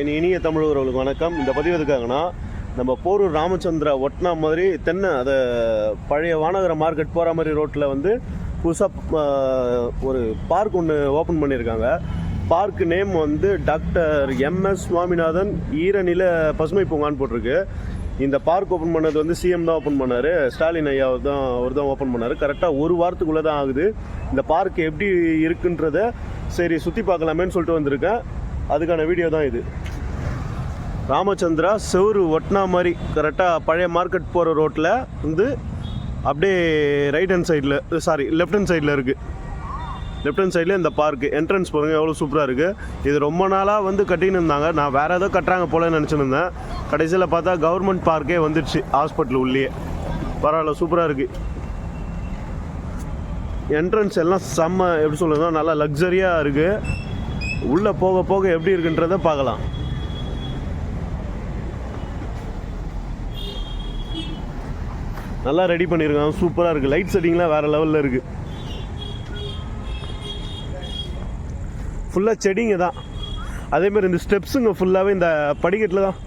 என் இனிய தமிழர்களுக்கு வணக்கம். இந்த பதிவு எதுக்காகனா நம்ம போரூர் ராமச்சந்திரா ஒட்டினா மாதிரி தென்னை அதை பழைய வானகர மார்க்கெட் போகிற மாதிரி ரோட்டில் வந்து புதுசாக ஒரு பார்க் ஒன்று ஓப்பன் பண்ணியிருக்காங்க பார்க் நேம் வந்து டாக்டர் எம்எஸ் சுவாமிநாதன் ஈரநில பசுமை பூங்கான்னு போட்டிருக்கு. இந்த பார்க் ஓப்பன் பண்ணது வந்து சிஎம் தான் ஓப்பன் பண்ணார். ஸ்டாலின் ஐயா தான் அவர் தான் ஓப்பன் பண்ணார். கரெக்டாக ஒரு வாரத்துக்குள்ளே தான் ஆகுது. இந்த பார்க் எப்படி இருக்குன்றத சரி சுற்றி பார்க்கலாமேன்னு சொல்லிட்டு வந்திருக்கேன். அதுக்கான வீடியோ தான் இது. ராமச்சந்திரா செவுரு ஒட்டினா மாதிரி கரெக்டாக பழைய மார்க்கெட் போகிற ரோட்டில் வந்து அப்படியே ரைட் ஹேண்ட் சைடில் சாரி லெஃப்ட் ஹேண்ட் சைடில் இருக்குது லெஃப்ட் ஹேண்ட் சைடில் இந்த பார்க்கு என்ட்ரன்ஸ் பாருங்கள் எவ்வளோ சூப்பராக இருக்குது இது ரொம்ப நாளாக வந்து கட்டின்னு இருந்தாங்க. நான் வேறு ஏதோ கட்டுறாங்க போலன்னு நினச்சின்னு இருந்தேன். கடைசியில் பார்த்தா கவர்மெண்ட் பார்க்கே வந்துடுச்சு ஹாஸ்பிட்டல் உள்ளேயே. பரவாயில்ல சூப்பராக இருக்குது என்ட்ரன்ஸ் எல்லாம் செம்ம எப்படி சொல்லுங்க நல்லா லக்ஸரியாக இருக்குது உள்ளே போக போக எப்படி இருக்குன்றத பார்க்கலாம். நல்லா ரெடி பண்ணியிருக்காங்க சூப்பராக இருக்குது லைட் செட்டிங்லாம் வேறு லெவலில் இருக்குது ஃபுல்லாக செடிங்க தான் அதேமாதிரி இந்த ஸ்டெப்ஸுங்க ஃபுல்லாகவே இந்த படிக்கட்டில் தான்.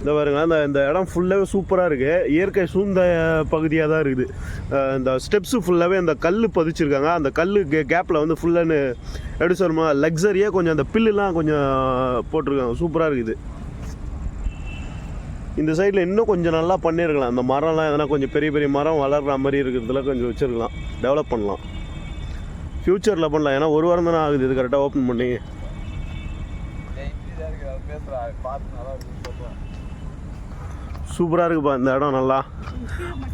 இந்த பாருங்க அந்த இந்த இடம் ஃபுல்லாகவே சூப்பராக இருக்குது இயற்கை சூழ்ந்த பகுதியாக தான் இருக்குது. இந்த ஸ்டெப்ஸு ஃபுல்லாகவே அந்த கல் பதிச்சிருக்காங்க. அந்த கல் கே கேப்பில் வந்து ஃபுல்லான்னு எப்படி சொல்லுமா லக்ஸரியாக கொஞ்சம் அந்த பில்லுலாம் கொஞ்சம் போட்டிருக்காங்க. சூப்பராக இருக்குது. இந்த சைடில் இன்னும் கொஞ்சம் நல்லா பண்ணியிருக்கலாம். அந்த மரம்லாம் எதனா கொஞ்சம் பெரிய பெரிய மரம் வளர்கிற மாதிரி இருக்கிறதுல கொஞ்சம் வச்சுருக்கலாம். டெவலப் பண்ணலாம். ஃப்யூச்சரில் பண்ணலாம். ஏன்னா ஒரு வாரம் தானே ஆகுது. இது கரெக்டாக ஓப்பன் பண்ணி சூப்பராக இருக்குப்பா இந்த இடம் நல்லா.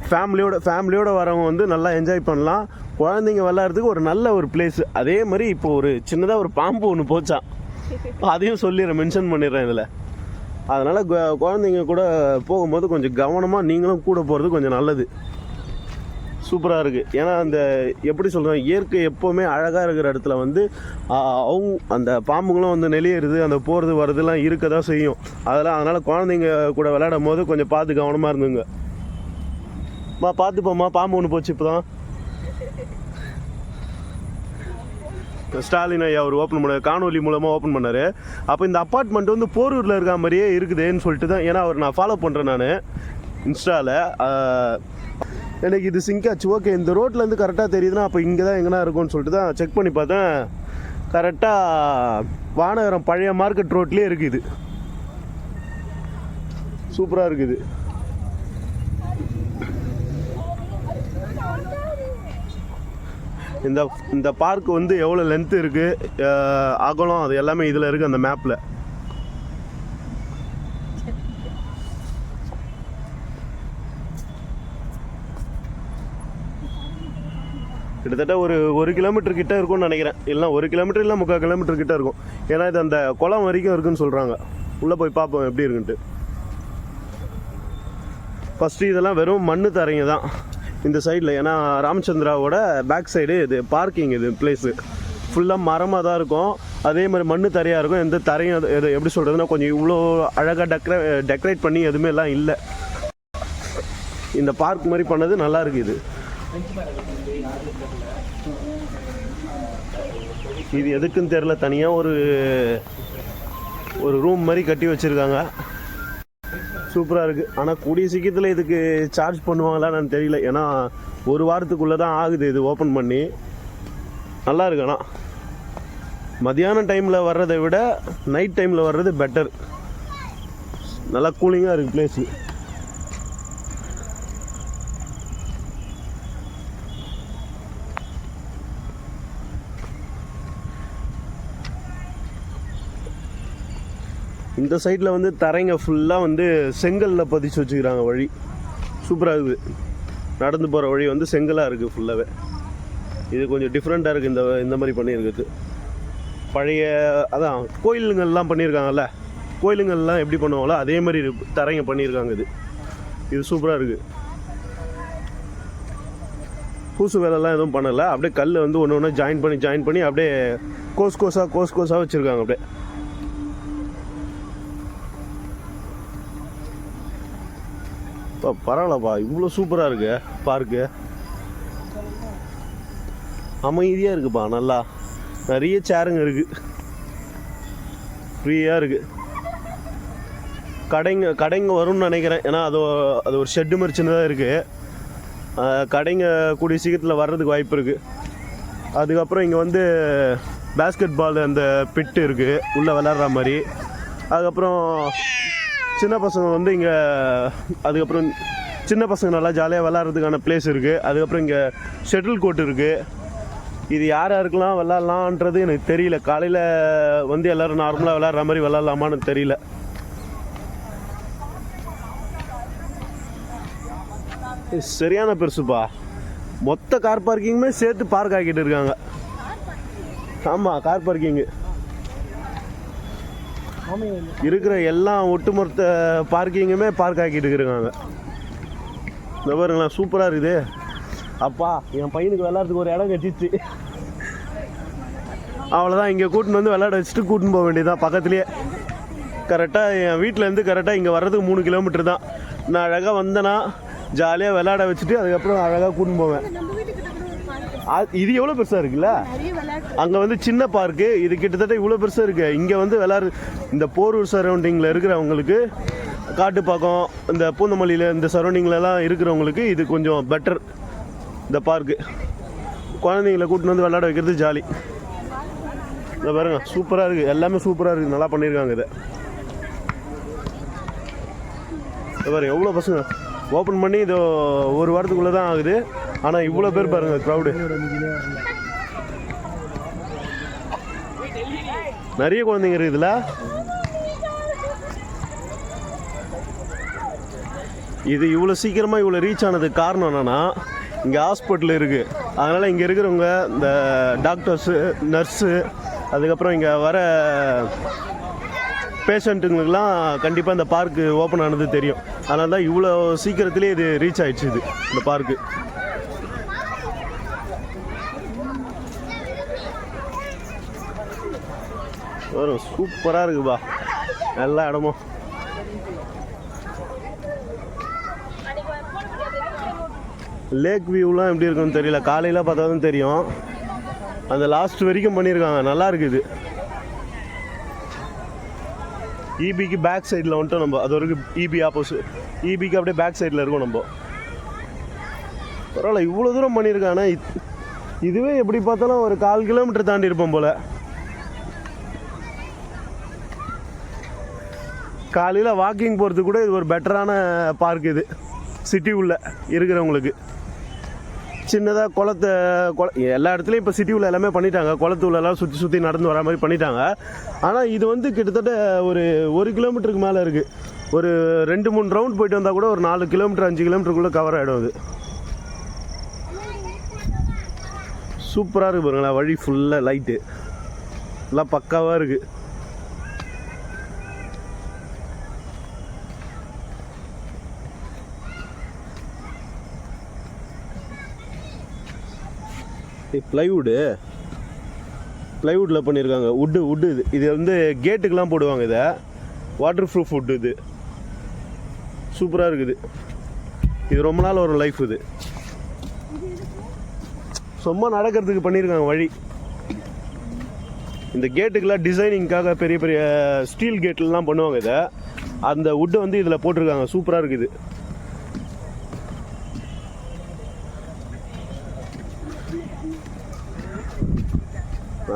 ஃபேமிலியோட ஃபேமிலியோட வரவங்க வந்து நல்லா என்ஜாய் பண்ணலாம். குழந்தைங்க விளாட்றதுக்கு ஒரு நல்ல ஒரு பிளேஸ் அதே மாதிரி இப்போ ஒரு சின்னதாக ஒரு பாம்பு ஒன்று போச்சான் அதையும் சொல்லிடுறேன் மென்ஷன் பண்ணிடுறேன் இதில். அதனால் குழந்தைங்க கூட போகும்போது கொஞ்சம் கவனமாக நீங்களும் கூட போகிறது கொஞ்சம் நல்லது. சூப்பராக இருக்குது ஏன்னா அந்த எப்படி சொல்கிறேன் இயற்கை எப்போவுமே அழகாக இருக்கிற இடத்துல வந்து அவங்க அந்த பாம்புங்களும் வந்து நெளியறது அந்த போகிறது வர்றதுலாம் இருக்க தான் செய்யும். அதெல்லாம் அதனால் குழந்தைங்க கூட விளையாடும் போது கொஞ்சம் பார்த்து கவனமாக இருந்துங்க. மா பார்த்துப்போம்மா பாம்பு ஒன்று போச்சு இப்போ தான் ஸ்டாலின் ஐயா அவர் ஓப்பன் பண்ண காணொலி மூலமாக ஓப்பன் பண்ணார். அப்போ இந்த அப்பார்ட்மெண்ட் வந்து போரூரில் இருக்க மாதிரியே இருக்குதுன்னு சொல்லிட்டு தான் ஏன்னா அவர் நான் ஃபாலோ பண்ணுறேன் நான் இன்ஸ்டாவில் எனக்கு இது சிங்க் ஆச்சு. ஓகே இந்த ரோட்லேருந்து கரெக்டாக தெரியுதுன்னா அப்போ இங்கே தான் எங்கன்னா இருக்கும்னு சொல்லிட்டு தான் செக் பண்ணி பார்த்தேன். கரெக்டாக வானகரம் பழைய மார்க்கெட் ரோட்லேயே இருக்குது. சூப்பராக இருக்குது. இந்த இந்த பார்க் வந்து எவ்வளோ லென்த் இருக்குது அகலம் அது எல்லாமே இதில் இருக்குது அந்த மேப்பில் கிட்டத்தட்ட ஒரு ஒரு கிலோமீட்டர் கிட்ட இருக்கும்னு நினைக்கிறேன். இல்லை ஒரு கிலோமீட்டர் இல்லை முக்கால் கிலோமீட்டர் கிட்ட இருக்கும். ஏன்னா இது அந்த குளம் வரைக்கும் இருக்குன்னு சொல்கிறாங்க உள்ளே போய் பார்ப்போம் எப்படி இருக்குன்ட்டு. ஃபஸ்ட்டு இதெல்லாம் வெறும் மண்ணு தரைங்க தான். இந்த சைடில் ஏன்னா ராமச்சந்திராவோட பேக் சைடு இது பார்க்கிங் இது பிளேஸு ஃபுல்லாக மரமாக தான் இருக்கும். அதே மாதிரி மண்ணு தரையாக இருக்கும். எந்த தரையும் அது- இது எப்படி சொல்கிறதுனா கொஞ்சம் இவ்வளோ அழகாக டெக்கரே டெக்கரேட் பண்ணி எதுவுமே எல்லாம் இல்லை. இந்த பார்க் மாதிரி பண்ணது நல்லா இருக்கு இது. இது எதுக்குன்னு தெரில தனியாக ஒரு ஒரு ரூம் மாதிரி கட்டி வச்சுருக்காங்க. சூப்பராக இருக்குது ஆனால் கூடிய சீக்கிரத்தில் இதுக்கு சார்ஜ் பண்ணுவாங்களான்னு தெரியல. ஏன்னா ஒரு வாரத்துக்குள்ளே தான் ஆகுது இது ஓப்பன் பண்ணி. நல்லா இருக்கு ஆனால் மதியான டைமில் வர்றதை விட நைட் டைமில் வர்றது பெட்டர் நல்லா கூலிங்காக இருக்குது பிளேஸு இந்த சைடில் வந்து தரைங்க ஃபுல்லாக வந்து செங்கல்ல பதிச்சு வச்சுக்கிறாங்க வழி. சூப்பராக இருக்குது. நடந்து போகிற வழி வந்து செங்கலாக இருக்குது ஃபுல்லாகவே இது கொஞ்சம் டிஃப்ரெண்ட்டாக இருக்குது இந்த இந்த மாதிரி பண்ணியிருக்குது பழைய அதான் கோயிலுங்கள்லாம் பண்ணியிருக்காங்கல்ல? கோயிலுங்கள்லாம் எப்படி பண்ணுவாங்களோ அதே மாதிரி இருக்கு- தரைங்க பண்ணியிருக்காங்க இது. இது சூப்பராக இருக்குது பூசு வேலைலாம் எதுவும் பண்ணலை. அப்படியே கல் வந்து ஒன்று ஒன்று ஜாயின் பண்ணி ஜாயின் பண்ணி அப்படியே கோஸ் கோஸாக கோஸ் கோஸாக வச்சுருக்காங்க அப்படியே. பரவாயில்லப்பா. இவ்வளோ சூப்பராக இருக்கு பார்க்கு அமைதியாக இருக்குப்பா நல்லா. நிறைய சேருங்க இருக்குது ஃப்ரீயாக இருக்குது கடைங்க கடைங்க வரும்னு நினைக்கிறேன். ஏன்னா அது அது ஒரு ஷெட்டு மாதிரி சின்னதாக இருக்குது கடைங்க கூடிய சீக்கிரத்தில் வர்றதுக்கு வாய்ப்பு இருக்குது அதுக்கப்புறம் இங்கே வந்து பேஸ்கெட் பால் அந்த பிட்டு இருக்குது உள்ளே விளாட்ற மாதிரி. அதுக்கப்புறம் சின்ன பசங்க வந்து இங்கே அதுக்கப்புறம் சின்ன பசங்க நல்லா ஜாலியாக விளாட்றதுக்கான பிளேஸ் இருக்குது அதுக்கப்புறம் இங்கே ஷெட்டில் கோர்ட் இருக்குது இது யார் யாருக்கெல்லாம் விளாட்லான்றது எனக்கு தெரியல. காலையில் வந்து எல்லோரும் நார்மலாக விளாட்ற மாதிரி விளாட்லாமான்னு தெரியல. இது சரியான பெருசுப்பா. மொத்த கார் பார்க்கிங்குமே சேர்த்து பார்க் ஆக்கிட்டு இருக்காங்க. ஆமாம் கார் பார்க்கிங்கு இருக்கிற எல்லா ஒட்டுமொத்த பார்க்கிங்குமே பார்க் ஆக்கிட்டு இருக்காங்க. இந்த பாருங்களா சூப்பராக இருக்குது. அப்பா என் பையனுக்கு விளாட்றதுக்கு ஒரு இடம் கட்டிச்சு. அவ்வளோதான் இங்கே கூட்டின்னு வந்து விளாட வச்சுட்டு கூட்டின்னு போக வேண்டியதுதான் பக்கத்துலேயே. கரெக்டாக என் வீட்டிலேருந்து கரெக்டாக இங்கே வர்றதுக்கு மூணு கிலோமீட்டர் தான். நான் அழகாக வந்தேன்னா ஜாலியாக விளாட வச்சுட்டு அதுக்கப்புறம் அழகாக கூட்டின்னு போவேன் நம்ம வீட்டுக்கு கூட ஒரு பார்க் ஆ- இது எவ்வளோ பெருசாக இருக்குல்ல? அங்கே வந்து சின்ன பார்க்கு இது கிட்டத்தட்ட இவ்வளோ பெருசாக இருக்குது இங்கே வந்து விளாடு இந்த போரூர் சரௌண்டிங்கில் இருக்கிறவங்களுக்கு காட்டுப்பாக்கம் இந்த பூந்தமல்லியில் இந்த சரௌண்டிங்லலாம் இருக்கிறவங்களுக்கு இது கொஞ்சம் பெட்டர் இந்த பார்க்கு குழந்தைங்கள கூட்டின்னு வந்து விளாட வைக்கிறது ஜாலி இந்த பாருங்க சூப்பராக இருக்குது எல்லாமே சூப்பராக இருக்குது நல்லா பண்ணியிருக்காங்க இதை. பாருங்க எவ்வளோ பசங்க? ஓப்பன் பண்ணி இது ஒரு வாரத்துக்குள்ளே தான் ஆகுது. ஆனால் இவ்வளோ பேர் பாருங்கள் க்ரௌடு நிறைய குழந்தைங்க இருக்குதுல்ல இது இவ்வளோ சீக்கிரமாக இவ்வளோ ரீச் ஆனதுக்கு காரணம் என்னென்னா இங்கே ஹாஸ்பிட்டல் இருக்குது அதனால் இங்கே இருக்கிறவங்க இந்த டாக்டர்ஸு நர்ஸு அதுக்கப்புறம் இங்கே வர பேஷண்ட்டுங்களுக்கெல்லாம் கண்டிப்பாக இந்த பார்க்கு ஓப்பன் ஆனது தெரியும். அதனால தான் இவ்வளோ சீக்கிரத்திலே இது ரீச் ஆயிடுச்சு இது இந்த பார்க்கு வரும் சூப்பராக இருக்குப்பா. எல்லா இடமும் லேக் வியூலாம் எப்படி இருக்குன்னு தெரியல. காலையில் பார்த்தா தான் தெரியும். அந்த லாஸ்ட் வரைக்கும் பண்ணியிருக்காங்க. நல்லா இருக்குது. இபிக்கு பேக் சைடில் வந்துட்டு நம்ம. அது வரைக்கும் இபி ஆப்போசிட் இபிக்கு அப்படியே பேக் சைடில் இருக்கும் நம்ம. பரவாயில்ல இவ்வளோ தூரம் பண்ணியிருக்கானே இது- இதுவே எப்படி பார்த்தாலும் ஒரு கால் கிலோமீட்டர் தாண்டி இருப்போம் போல். காலையில் வாக்கிங் போகிறதுக்கு கூட இது ஒரு பெட்டரான பார்க் இது. சிட்டி உள்ள இருக்கிறவங்களுக்கு. சின்னதாக குளத்தை குள எல்லா இடத்துலையும் இப்போ சிட்டி உள்ள எல்லாமே பண்ணிட்டாங்க. குளத்து சுற்றி சுற்றி நடந்து வர மாதிரி பண்ணிட்டாங்க. ஆனால் இது வந்து கிட்டத்தட்ட ஒரு ஒரு கிலோமீட்டருக்கு மேலே இருக்குது ஒரு ரெண்டு மூணு ரவுண்ட் போயிட்டு வந்தால் கூட ஒரு நாலு கிலோமீட்டர் அஞ்சு கிலோமீட்டருக்குள்ளே கவர் ஆகிடும் அது. சூப்பராக இருக்குது பாருங்களேன் வழி ஃபுல்லாக லைட்டு எல்லாம் பக்காவாக இருக்குது ப்ளைவுட்டு ப்ளைவுட்டில் பண்ணியிருக்காங்க வுட்டு உட்டு இது. இது வந்து கேட்டுக்கெலாம் போடுவாங்க இதை. வாட்டர் ப்ரூஃப் உட்டு இது சூப்பராக இருக்குது. இது ரொம்ப நாள் வரும் லைஃப் இது. சும்மா நடக்கிறதுக்கு பண்ணியிருக்காங்க வழி. இந்த கேட்டுக்கெலாம் டிசைனிங்காக பெரிய பெரிய ஸ்டீல் கேட்லாம் பண்ணுவாங்க இதை. அந்த உட்டை வந்து இதில் போட்டிருக்காங்க. சூப்பராக இருக்குது.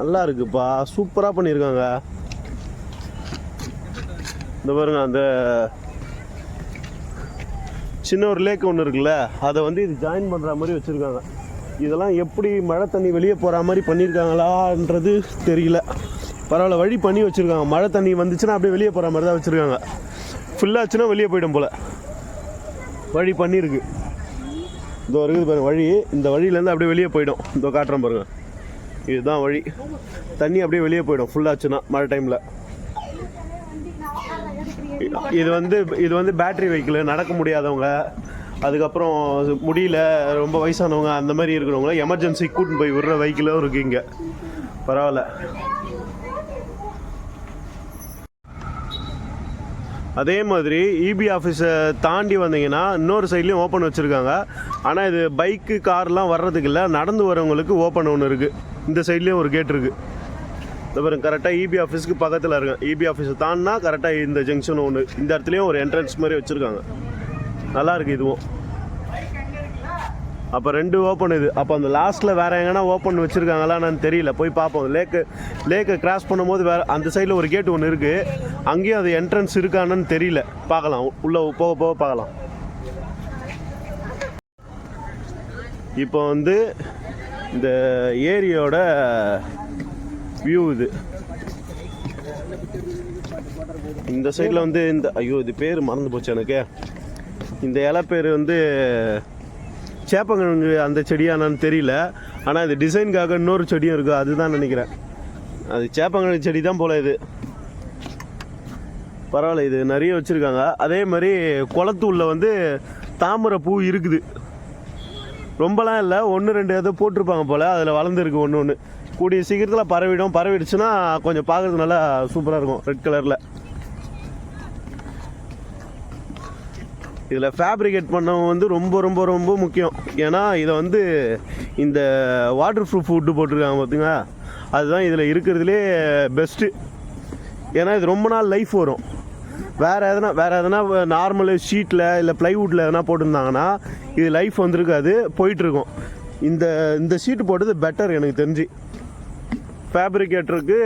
நல்லா இருக்குப்பா சூப்பராக பண்ணியிருக்காங்க இந்த பாருங்க அந்த சின்ன ஒரு லேக் ஒன்று இருக்குல்ல அதை வந்து இது ஜாயின் பண்ணுற மாதிரி வச்சுருக்காங்க. இதெல்லாம் எப்படி மழை தண்ணி வெளியே போகிற மாதிரி பண்ணியிருக்காங்களான்றது தெரியல. பரவாயில்ல வழி பண்ணி வச்சுருக்காங்க. மழை தண்ணி வந்துச்சுன்னா அப்படியே வெளியே போகிற மாதிரி தான் வச்சுருக்காங்க. ஃபுல்லாச்சுன்னா வெளியே போயிடும் போல். வழி பண்ணியிருக்கு இதோ இருக்குது பாருங்கள் வழி. இந்த வழியிலேருந்து அப்படியே வெளியே போயிடும். இதோ காட்டுறேன் பாருங்கள் இதுதான் வழி. தண்ணி அப்படியே வெளியே போயிடும். ஃபுல்லாச்சுன்னா மழை டைமில் இது வந்து இது வந்து பேட்டரி வெஹிக்கிள் நடக்க முடியாதவங்க அதுக்கப்புறம் முடியல ரொம்ப வயசானவங்க அந்த மாதிரி இருக்கிறவங்க எமர்ஜென்சி கூட்டின்னு போய் விடுற வெஹிக்கிளும் இருக்குது இங்கே. பரவாயில்ல. அதே மாதிரி இபி ஆஃபீஸை தாண்டி வந்தீங்கன்னா இன்னொரு சைட்லேயும் ஓப்பன் வச்சுருக்காங்க. ஆனால் இது பைக்கு கார்லாம் வர்றதுக்கு இல்லை நடந்து வரவங்களுக்கு ஓப்பன் ஒன்று இருக்குது இந்த சைட்லேயும் ஒரு கேட் இருக்குது இந்த பாருங்க கரெக்டாக இபி ஆஃபீஸ்க்கு பக்கத்தில் இருக்கேன் இபி ஆஃபீஸை தாண்டினா கரெக்டாக இந்த ஜங்ஷன் ஒன்று இந்த இடத்துலையும் ஒரு என்ட்ரன்ஸ் மாதிரி வச்சுருக்காங்க. நல்லாயிருக்கு இதுவும். அப்போ ரெண்டு ஓப்பன் இது. அப்போ அந்த லாஸ்ட்டில் வேறு எங்கன்னா ஓப்பன் வச்சுருக்காங்களா நான் தெரியல. போய் பார்ப்போம் லேக்கு லேக்கை கிராஸ் பண்ணும்போது வேறு அந்த சைடில் ஒரு கேட் ஒன்று இருக்குது அங்கேயும் அது என்ட்ரன்ஸ் இருக்கான்னு தெரியல. பார்க்கலாம் உள்ளே போக போக பார்க்கலாம் இப்போ வந்து இந்த ஏரியோட வியூ இது. இந்த சைடில் வந்து இந்த ஐயோ இது பேர் மறந்து போச்சு எனக்கு. இந்த இலை பேர் வந்து சேப்பங்கிழங்கு அந்த செடியானான்னு தெரியல. ஆனால் இது டிசைனுக்காக இன்னொரு செடியும் இருக்குது அதுதான் நினைக்கிறேன். அது சேப்பங்கிழங்கு செடி தான் போல் இது. பரவாயில்ல இது நிறைய வச்சுருக்காங்க. அதே மாதிரி குளத்தூள்ல வந்து தாமரை பூ இருக்குது. ரொம்பலாம் இல்லை. ஒன்று ரெண்டு ஏதோ போட்டிருப்பாங்க போல். அதில் வளர்ந்துருக்கு ஒன்று ஒன்று கூடிய சீக்கிரத்தில் பரவிடும். பரவிடுச்சுன்னா கொஞ்சம் பார்க்குறது நல்லா சூப்பராக இருக்கும். ரெட் கலரில். இதில் ஃபேப்ரிகேட் பண்ணவங்க வந்து ரொம்ப ரொம்ப ரொம்ப முக்கியம். ஏன்னா இதை வந்து இந்த வாட்டர் ப்ரூஃப் ஃபுட்டு போட்டிருக்காங்க பார்த்துங்க அதுதான் இதில் இருக்கிறதுலே பெஸ்ட்டு ஏன்னா இது ரொம்ப நாள் லைஃப் வரும். வேறு எதனா வேறு எதனா நார்மல் ஷீட்டில் இல்லை ப்ளைவுட்டில் எதனா போட்டிருந்தாங்கன்னா இது லைஃப் வந்திருக்காது போயிட்டுருக்கும். இந்த இந்த ஷீட்டு போட்டது பெட்டர் எனக்கு தெரிஞ்சு. ஃபேப்ரிகேட்டருக்கு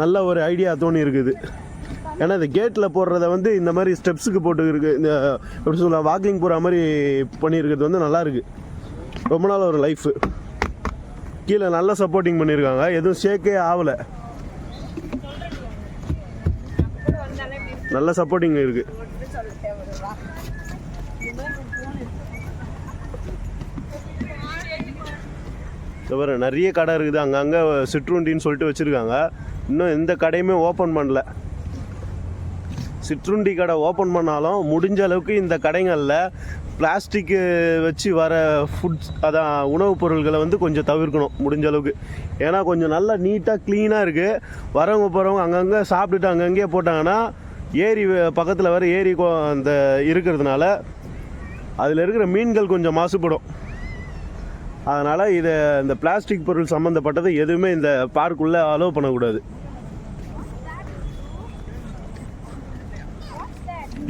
நல்ல ஒரு ஐடியா தோணி இருக்குது ஏன்னா இந்த கேட்டில் போடுறத வந்து இந்த மாதிரி ஸ்டெப்ஸுக்கு போட்டு இருக்கு இந்த எப்படி சொல்லலாம் வாக்கிங் போகிற மாதிரி பண்ணியிருக்கிறது வந்து நல்லாயிருக்கு ரொம்ப நாள் ஒரு லைஃப் கீழே நல்ல சப்போர்ட்டிங் பண்ணியிருக்காங்க. எதுவும் ஷேக்கே ஆகலை நல்ல சப்போர்ட்டிங் இருக்குது தவிர நிறைய கடை இருக்குது. அங்கங்கே சிற்றுண்டின்னு சொல்லிட்டு வச்சுருக்காங்க. இன்னும் எந்த கடையுமே ஓப்பன் பண்ணல. சிற்றுண்டி கடை ஓப்பன் பண்ணாலும் முடிஞ்ச அளவுக்கு இந்த கடைகளில் பிளாஸ்டிக்கு வச்சு வர ஃபுட்ஸ் அதான் உணவுப் பொருள்களை வந்து கொஞ்சம் தவிர்க்கணும் முடிஞ்ச அளவுக்கு. ஏன்னா கொஞ்சம் நல்லா நீட்டாக க்ளீனாக இருக்குது வரவங்க போகிறவங்க அங்கங்கே சாப்பிட்டுட்டு அங்கங்கேயே போட்டாங்கன்னா ஏரி பக்கத்தில் வர ஏரி அந்த இருக்கிறதுனால அதில் இருக்கிற மீன்கள் கொஞ்சம் மாசுபடும். அதனால் இதை இந்த பிளாஸ்டிக் பொருள் சம்மந்தப்பட்டது எதுவுமே இந்த பார்க்குள்ளே அலோவ் பண்ணக்கூடாது.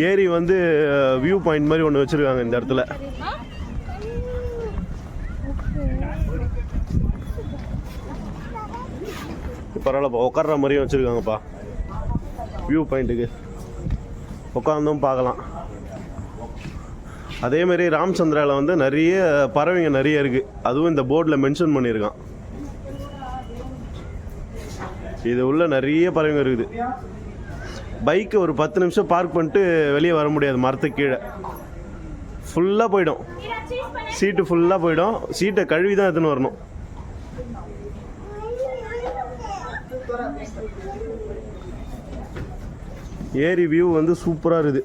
ஏரி வந்து வியூ பாயிண்ட் மாதிரி ஒன்று வச்சுருக்காங்க இந்த இடத்துல. பரவாயில்லப்பா உட்கார்ற மாதிரியும் வச்சுருக்காங்கப்பா. வியூ பாயிண்ட்டுக்கு உட்காந்தும் பார்க்கலாம். அதேமாதிரி ராம்சந்திராவில் ராமச்சந்திராவில் வந்து நிறைய பறவைங்க நிறைய இருக்குது அதுவும் இந்த போர்டில் மென்ஷன் பண்ணியிருக்கான். இது உள்ள நிறைய பறவைங்க இருக்குது. பைக்கை ஒரு பத்து நிமிஷம் பார்க் பண்ணிட்டு வெளியே வர முடியாது மரத்துக்கு கீழே. ஃபுல்லாக போயிடும். சீட்டு ஃபுல்லாக போயிடும். சீட்டை கழுவி தான் எடுத்துன்னு வரணும். ஏரி வியூ வந்து சூப்பராக இருக்குது.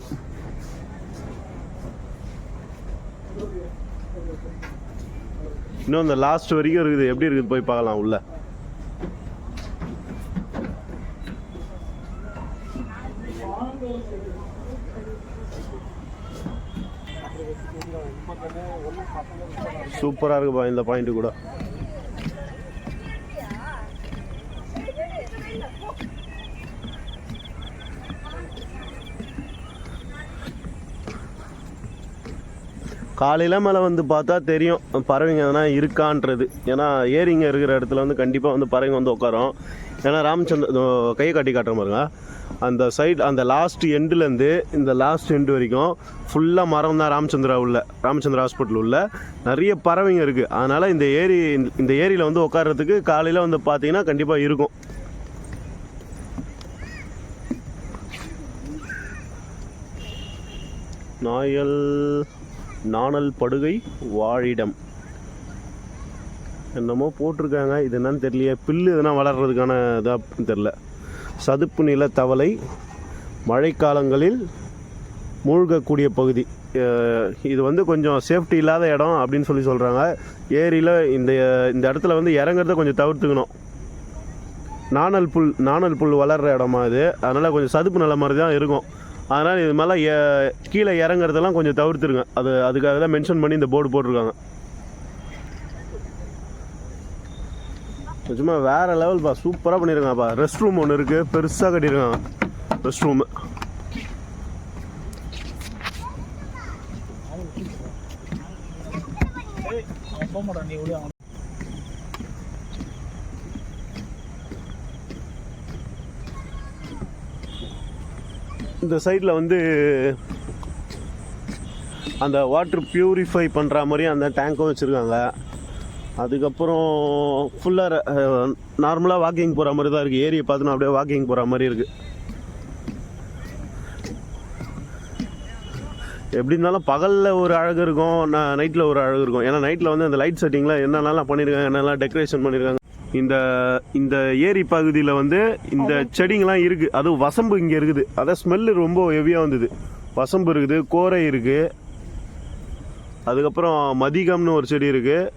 இன்னும் இந்த லாஸ்ட் வரைக்கும் இருக்குது. எப்படி இருக்குது போய் பார்க்கலாம் உள்ள. சூப்பராக இருக்குப்பா இந்த பாயிண்ட் கூட. காலையில் மேலே வந்து பார்த்தா தெரியும் பறவைங்க எதனா இருக்கான்றது. ஏன்னா ஏரிங்க இருக்கிற இடத்துல வந்து கண்டிப்பாக வந்து பறவைங்க வந்து உட்காரும். ஏன்னா ராமச்சந்திர கையை காட்டி காட்டுற மாதிரிங்க அந்த சைடு அந்த லாஸ்ட் எண்டுலேருந்து இந்த லாஸ்ட் எண்டு வரைக்கும் ஃபுல்லாக மரம் தான் ராமச்சந்திரா உள்ள ராமச்சந்திரா ஹாஸ்பிட்டல் உள்ள. நிறைய பறவைங்க இருக்குது அதனால் இந்த ஏரி இந்த ஏரியில் வந்து உட்கார்றதுக்கு காலையில் வந்து பார்த்தீங்கன்னா கண்டிப்பாக இருக்கும். நாயல் நாணல் படுகை வாழிடம். என்னமோ போட்டிருக்காங்க. இது என்னன்னு தெரியலையே. பில்லு எதனா வளர்கிறதுக்கான இதாக தெரில சதுப்பு நில தவளை மழைக்காலங்களில் மூழ்கக்கூடிய பகுதி. இது வந்து கொஞ்சம் சேஃப்டி இல்லாத இடம் அப்படின்னு சொல்லி சொல்கிறாங்க ஏரியில் இந்த இந்த இடத்துல வந்து இறங்குறத கொஞ்சம் தவிர்த்துக்கணும். நாணல் புல் நாணல் புல் வளர்கிற இடமா இது. அதனால் கொஞ்சம் சதுப்பு நில மாதிரி தான் இருக்கும். அதனால் இது மேலே கீழே இறங்குறதெல்லாம் கொஞ்சம் தவிர்த்துருங்க. அது அதுக்காக தான் மென்ஷன் பண்ணி இந்த போர்டு போட்டிருக்காங்க. நிஜமா வேறு லெவல்ப்பா சூப்பராக பண்ணியிருக்காங்கப்பா ரெஸ்ட் ரூம் ஒன்று இருக்குது பெருசாக கட்டியிருக்காங்க. ரெஸ்ட் ரூமு இந்த சைடில் வந்து அந்த வாட்டர் ப்யூரிஃபை பண்ணுற மாதிரி அந்த டேங்க்கும் வச்சுருக்காங்க. அதுக்கப்புறம் ஃபுல்லாக நார்மலாக வாக்கிங் போகிற மாதிரி தான் இருக்குது ஏரியை பார்த்தோன்னா அப்படியே வாக்கிங் போகிற மாதிரி இருக்குது எப்படி இருந்தாலும் பகலில் ஒரு அழகு இருக்கும் நைட்டில் ஒரு அழகு இருக்கும். ஏன்னா நைட்டில் வந்து அந்த லைட் செட்டிங்லாம் என்னென்னலாம் பண்ணியிருக்காங்க என்னெல்லாம் டெக்கரேஷன் பண்ணியிருக்காங்க இந்த இந்த ஏரி பகுதியில் வந்து இந்த செடிங்கெலாம் இருக்குது அதுவும் வசம்பு இங்கே இருக்குது. அதான் ஸ்மெல்லு ரொம்ப ஹெவியாக வந்தது. வசம்பு இருக்குது கோரை இருக்குது அதுக்கப்புறம் மதிகம்னு ஒரு செடி இருக்குது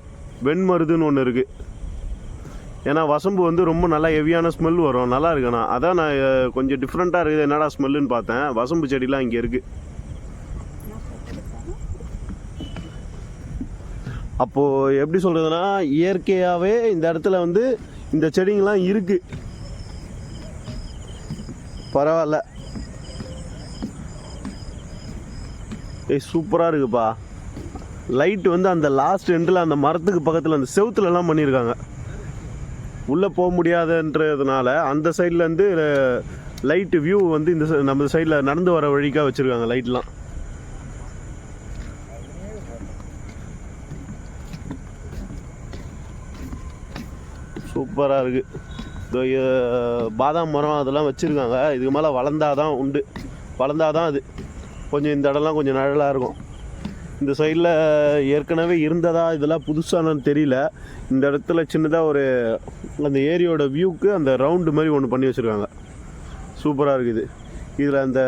வெண்மருதுன்னு ஒன்று இருக்குது ஏன்னா வசம்பு வந்து ரொம்ப நல்லா ஹெவியான ஸ்மெல் வரும். நல்லா இருக்குண்ணா அதான் நான் கொஞ்சம் டிஃப்ரெண்ட்டாக இருக்குது. என்னடா ஸ்மெல்லுன்னு பார்த்தேன். வசம்பு செடிலாம் இங்கே இருக்குது அப்போது எப்படி சொல்கிறதுனா இயற்கையாகவே இந்த இடத்துல வந்து இந்த செடிங்கெலாம் இருக்குது பரவாயில்ல. ஏய் சூப்பராக இருக்குப்பா. லைட் வந்து அந்த லாஸ்ட் எண்டில் அந்த மரத்துக்கு பக்கத்தில் அந்த செவுத்துலலாம் பண்ணியிருக்காங்க உள்ளே போக முடியாதுன்றதுனால அந்த சைட்லேருந்து லைட்டு வியூ வந்து இந்த நம்ம சைடில் நடந்து வர வழிக்காக வச்சுருக்காங்க லைட்லாம் சூப்பராக இருக்குது பாதாம் மரம் அதெல்லாம் வச்சுருக்காங்க. இதுக்கு மேலே வளர்ந்தாதான் உண்டு. வளர்ந்தாதான் அது. கொஞ்சம் இந்த இடம்லாம் கொஞ்சம் நிழலாக இருக்கும். இந்த சைடில் ஏற்கனவே இருந்ததா இதெல்லாம் புதுசானு தெரியல. இந்த இடத்துல சின்னதாக ஒரு அந்த ஏரியோட வியூக்கு அந்த ரவுண்டு மாதிரி ஒன்று பண்ணி வச்சுருக்காங்க. சூப்பராக இருக்குது. இதில் அந்த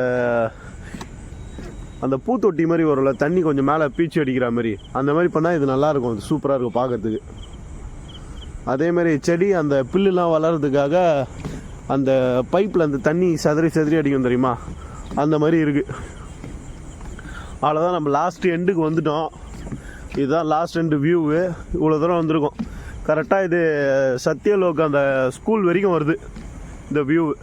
அந்த பூத்தொட்டி மாதிரி வரும்ல தண்ணி கொஞ்சம் மேலே பீச்சு அடிக்கிற மாதிரி. அந்த மாதிரி பண்ணால் இது நல்லாயிருக்கும் அது சூப்பராக இருக்கும் பார்க்கறதுக்கு அதே மாதிரி செடி அந்த புல்லுலாம் வளர்கிறதுக்காக அந்த பைப்பில் அந்த தண்ணி சதறி சதறி அடிக்கும் தெரியுமா? அந்த மாதிரி இருக்குது அவ்வளோதான் நம்ம லாஸ்ட் எண்டுக்கு வந்துட்டோம். இதுதான் லாஸ்ட் எண்டு வியூவு இவ்வளோ தூரம் வந்திருக்கோம். கரெக்டாக இது சத்யலோக் அந்த ஸ்கூல் வரைக்கும் வருது இந்த வியூவு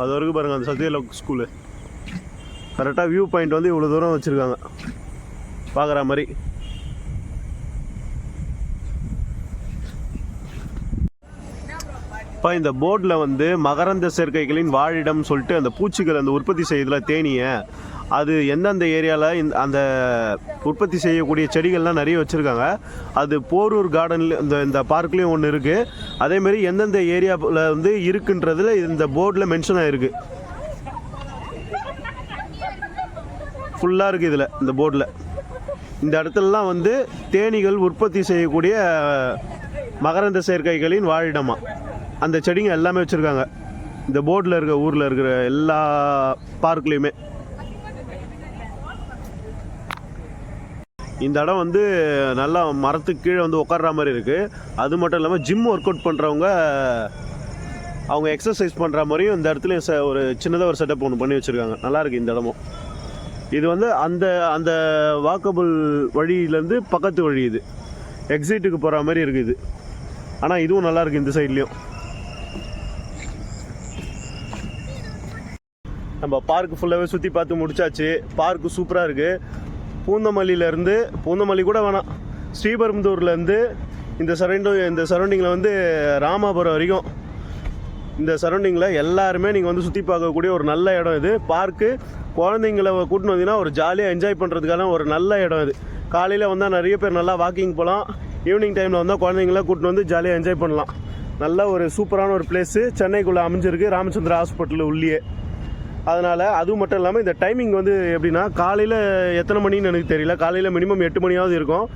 அது வரைக்கும் பாருங்கள் அந்த சத்யலோக் ஸ்கூலு கரெக்டாக வியூ பாயிண்ட் வந்து இவ்வளோ தூரம் வச்சுருக்காங்க. பார்க்குற மாதிரி. இப்போ இந்த போர்டில் வந்து மகரந்த சேர்க்கைகளின் வாழிடம் சொல்லிட்டு அந்த பூச்சிகள் அந்த உற்பத்தி செய்யறதுல தேனியை அது எந்தெந்த ஏரியாவில் இந்த அந்த உற்பத்தி செய்யக்கூடிய செடிகள்லாம் நிறைய வச்சுருக்காங்க. அது போரூர் கார்டனில் இந்த இந்த பார்க்லேயும் ஒன்று இருக்குது அதேமாரி எந்தெந்த ஏரியாவில் வந்து இருக்குன்றதில் இந்த போர்டில் மென்ஷன் ஆகிருக்கு ஃபுல்லாக இருக்குது இதில் இந்த போர்டில் இந்த இடத்துலலாம் வந்து தேனீகள் உற்பத்தி செய்யக்கூடிய மகரந்த சேர்க்கைகளின் வாழிடமாக அந்த செடிங்க எல்லாமே வச்சுருக்காங்க. இந்த போர்டில் இருக்க ஊரில் இருக்கிற எல்லா பார்க்லேயுமே இந்த இடம் வந்து நல்லா மரத்துக்கு கீழே வந்து உட்கார்ற மாதிரி இருக்குது அது மட்டும் இல்லாமல் ஜிம் ஒர்க் அவுட் பண்ணுறவங்க அவங்க எக்ஸசைஸ் பண்ணுற மாதிரியும் இந்த இடத்துல ச- ஒரு சின்னதாக ஒரு செட்டப் ஒன்று பண்ணி வச்சுருக்காங்க. நல்லாயிருக்கு இந்த இடமும். இது வந்து அந்த அந்த வாக்கபிள் வழியிலேருந்து பக்கத்து வழி இது. எக்ஸிட்டுக்கு போகிற மாதிரி இருக்குது ஆனால் இதுவும் நல்லாயிருக்கு இந்த சைட்லேயும் நம்ம பார்க் ஃபுல்லாகவே சுற்றி பார்த்து முடிச்சாச்சு. பார்க் சூப்பராக இருக்குது பூந்தமல்லியிலேருந்து பூந்தமல்லி கூட வேணாம். ஸ்ரீபெரும்புதூர்லேருந்து இந்த சரௌண்டிங் இந்த சரௌண்டிங்கில் வந்து ராமாபுரம் வரைக்கும். இந்த சரௌண்டிங்கில் எல்லாருமே நீங்கள் வந்து சுற்றி பார்க்கக்கூடிய ஒரு நல்ல இடம் இது. பார்க்கு குழந்தைங்கள கூட்டின்னு வந்தீங்கன்னா ஒரு ஜாலியாக என்ஜாய் பண்ணுறதுக்கான ஒரு நல்ல இடம் இது. காலையில் வந்தால் நிறைய பேர் நல்லா வாக்கிங் போகலாம். ஈவினிங் டைமில் வந்தால் குழந்தைங்கள கூட்டின்னு வந்து ஜாலியாக என்ஜாய் பண்ணலாம். நல்ல ஒரு சூப்பரான ஒரு பிளேஸு சென்னைக்குள்ளே அமைஞ்சிருக்கு. ராமச்சந்திரா ஹாஸ்பிட்டல் உள்ளே அதனால் அது மட்டும் இல்லாமல் இந்த டைமிங் வந்து எப்படின்னா காலையில் எத்தனை மணின்னு எனக்கு தெரியல. காலையில் மினிமம் எட்டு மணியாவது இருக்கும்.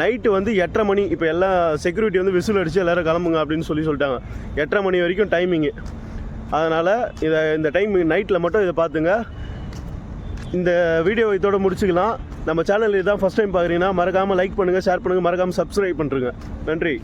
நைட்டு வந்து எட்டரை மணி. இப்போ எல்லாம் செக்யூரிட்டி வந்து விசில் அடித்து எல்லோரும் கிளம்புங்க அப்படின்னு சொல்லி சொல்லிட்டாங்க. எட்டரை மணி வரைக்கும் டைமிங்கு அதனால் இதை இந்த டைம் நைட்டில் மட்டும் இதை பார்த்துங்க இந்த வீடியோ இதோட முடிச்சுக்கலாம். நம்ம சேனல் இதான் ஃபஸ்ட் டைம் பார்க்குறீங்கன்னா மறக்காமல் லைக் பண்ணுங்கள் ஷேர் பண்ணுங்கள் மறக்காமல் சப்ஸ்கிரைப் பண்ணுறேங்க நன்றி.